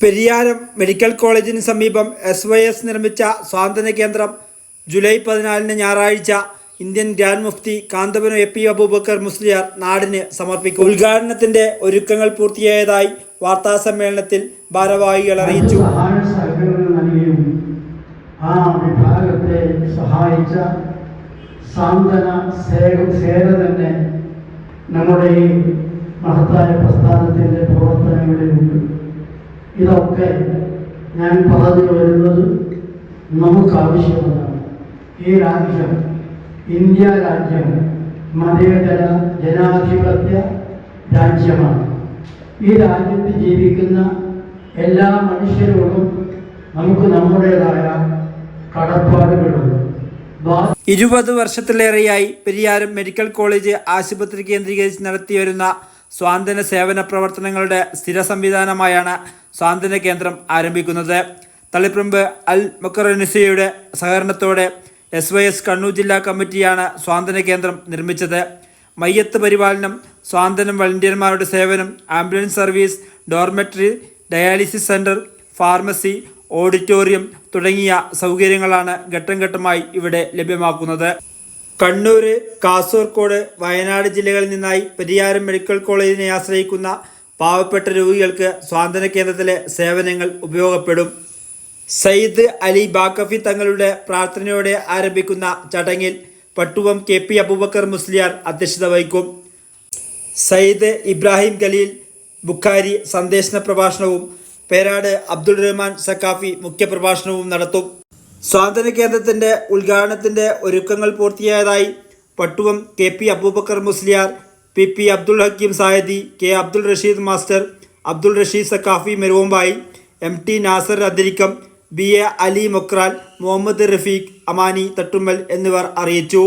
Pariyaram medical കോളേജിന് സമീപം S Y S നിർമ്മിച്ച സ്വാതന്ത്ര്യ കേന്ദ്രം ജൂലൈ പതിനാലിന് ഞായറാഴ്ച Indian grand Mufti Kanthapuram A P Abubakar Musliyar നാടിന് സമർപ്പിക്കും. ഉദ്ഘാടനത്തിന്റെ ഒരുക്കങ്ങൾ പൂർത്തിയായതായി വാർത്താ സമ്മേളനത്തിൽ ഭാരവാഹികൾ അറിയിച്ചു. ആ വിഭാഗത്തെ മഹത്തായ പ്രസ്ഥാനത്തിന്റെ ഇതൊക്കെ ഞാൻ പറഞ്ഞു വരുന്നത് നമുക്ക് ആവശ്യമുള്ളതാണ് ഈ രാജ്യം ഇന്ത്യ രാജ്യം മതേതര ജനാധിപത്യ രാജ്യമാണ്. ഈ രാജ്യത്ത് ജീവിക്കുന്ന എല്ലാ മനുഷ്യരോടും നമുക്ക് നമ്മുടേതായ കടപ്പാടുകളുണ്ട് ഇരുപത് വർഷത്തിലേറെയായി പെരിയാരം മെഡിക്കൽ കോളേജ് ആശുപത്രി കേന്ദ്രീകരിച്ച് നടത്തിവരുന്ന സ്വാതന്ത്ര്യ സേവന പ്രവർത്തനങ്ങളുടെ സ്ഥിര സംവിധാനമായാണ് സ്വാതന്ത്ര്യ കേന്ദ്രം ആരംഭിക്കുന്നത്. തളിപ്രമ്പ് അൽ മുക്കറനിസയുടെ സഹകരണത്തോടെ എസ് വൈ എസ് കണ്ണൂർ ജില്ലാ കമ്മിറ്റിയാണ് സ്വാതന്ത്ര്യ കേന്ദ്രം നിർമ്മിച്ചത്. മയ്യത്ത് പരിപാലനം സ്വാതന്ത്ര്യം വളണ്ടിയർമാരുടെ സേവനം ambulance service dormitory dialysis centre pharmacy auditorium തുടങ്ങിയ സൗകര്യങ്ങളാണ് ഘട്ടം ഘട്ടമായി ഇവിടെ ലഭ്യമാക്കുന്നത്. കണ്ണൂർ കാസർഗോഡ് വയനാട് ജില്ലകളിൽ നിന്നായി പെരിയാരം മെഡിക്കൽ കോളേജിനെ ആശ്രയിക്കുന്ന പാവപ്പെട്ട രോഗികൾക്ക് സ്വാതന്ത്ര്യ കേന്ദ്രത്തിലെ സേവനങ്ങൾ ഉപയോഗപ്പെടും. സയ്യിദ് അലി ബാക്കഫി തങ്ങളുടെ പ്രാർത്ഥനയോടെ ആരംഭിക്കുന്ന ചടങ്ങിൽ പട്ടുവം കെ പി അബൂബക്കർ മുസ്ലിയാർ അധ്യക്ഷത വഹിക്കും. സയ്യിദ് ഇബ്രാഹിം ഖലീൽ ബുഖാരി സന്ദേശന പ്രഭാഷണവും പേരാട് അബ്ദുൾ റഹ്മാൻ സക്കാഫി മുഖ്യപ്രഭാഷണവും നടത്തും. സ്വാതന്ത്ര്യ കേന്ദ്രത്തിന്റെ ഉദ്ഘാടനത്തിന്റെ ഒരുക്കങ്ങൾ പൂർത്തിയായതായി Pattuvam K P Abubakar Musliyar P P Abdul Hakeem Saadi K Abdul Rasheed master Abdul Rasheed Saquafi Meruvambayi M T Nasar Athirikkam B A Ali Mogral Muhammad Rafeeq Amani Thattummal എന്നിവർ അറിയിച്ചു.